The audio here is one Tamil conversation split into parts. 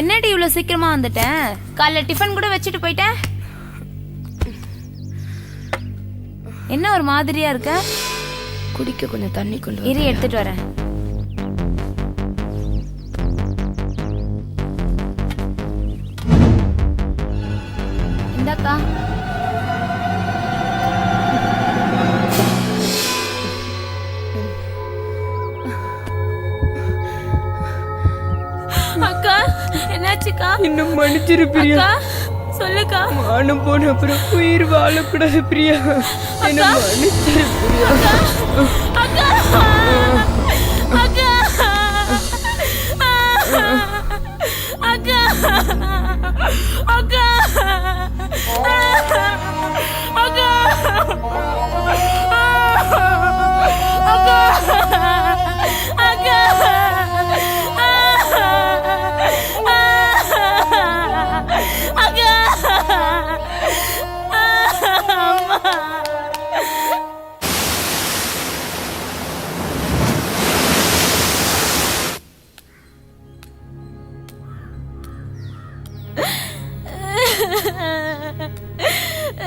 என்னடி இவ்வளவு சீக்கிரமா வந்துட்டேன்? காலைல டிஃபன் கூட வச்சுட்டு போயிட்டேன். என்ன ஒரு மாதிரியா இருக்க? குடிக்க கொஞ்சம் தண்ணி கொண்டு. இரு எடுத்துட்டு வரேன். இந்தாக்கா. அக்கா என்னாச்சுக்கா? இன்னும் மன்னிச்சிரு பிரியா. சொல்லுக்கா. மானம் போன அப்புறம் உயிர் வாழக்கூடாது பிரியா. என்ன மன்னிச்சிரு பிரியா. அக்கா. அக்கா.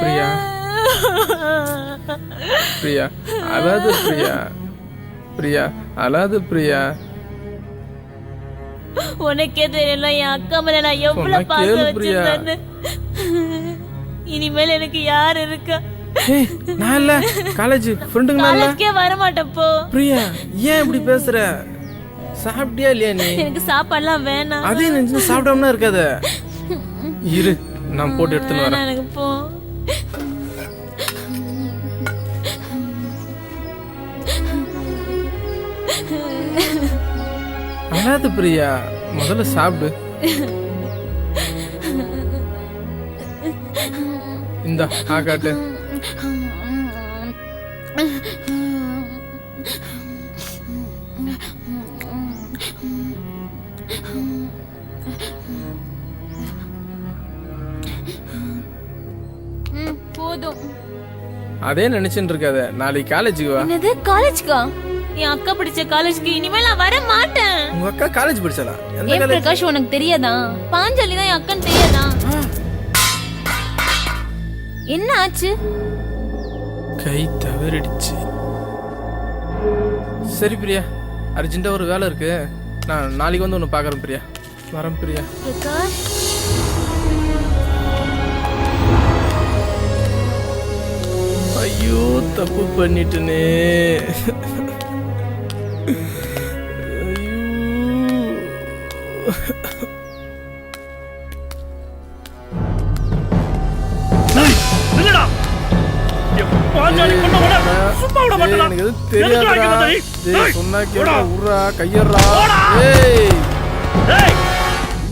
பிரியா. பிரியா. அழாத பிரியா. பிரியா அழாத பிரியா. உனக்கே தெரியல என் அக்கா மேல நான் எவ்வளவு பிரியா. வச்சிருந்தேன்னு. இனிமேல் எனக்கு யார் இருக்கா? நான் இல்ல. காலேஜ் ஃப்ரெண்டுங்களா இல்ல? காலேஜ்க்கே வர மாட்டேன் போ. பிரியா ஏன் இப்படி பேசுற? சாப்பிட்டியா இல்லையா நீ? எனக்கு சாப்பாடுலாம் வேணாம். அதே நினைச்சு சாப்பிடாம இருக்காத. இரு. நான் போட்டு எடுத்துன்னு வரேன். எனக்கு போ. அழாத பிரியா முதல்ல சாப்பிடு. இந்த ஆகாட்டு ம், போதும் அதே நினைச்சுட்டு இருக்காத. நாளைக்கு காலேஜுக்கு வா. என்னது? காலேஜ்க்கா என் அக்கா படிச்ச காலேஜ்க்கு இனிமேல் நான் வர மாட்டேன். உங்க அக்கா காலேஜ் படிச்சாலா எந்த ஏன் காலேஜ் பிரகாஷ் உனக்கு தெரியாதா? பாஞ்சாலி தான் என் அக்கன்னு தெரியாதா என்ன ஆச்சு? கை தவறிடுச்சு. சரி பிரியா. அர்ஜென்ட்டா ஒரு வேலை இருக்கு. நான் நாளைக்கு வந்து உன்னை பார்க்குறேன் பிரியா. வரேன் பிரியா. பிரகாஷ். ஏய். ஏய்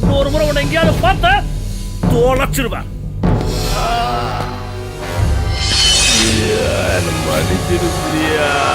இன்னொரு முறை உன்னை எங்கேயாவது பார்த்த தொலைச்சிருவேன். மன்னிச்சிரு பிரியா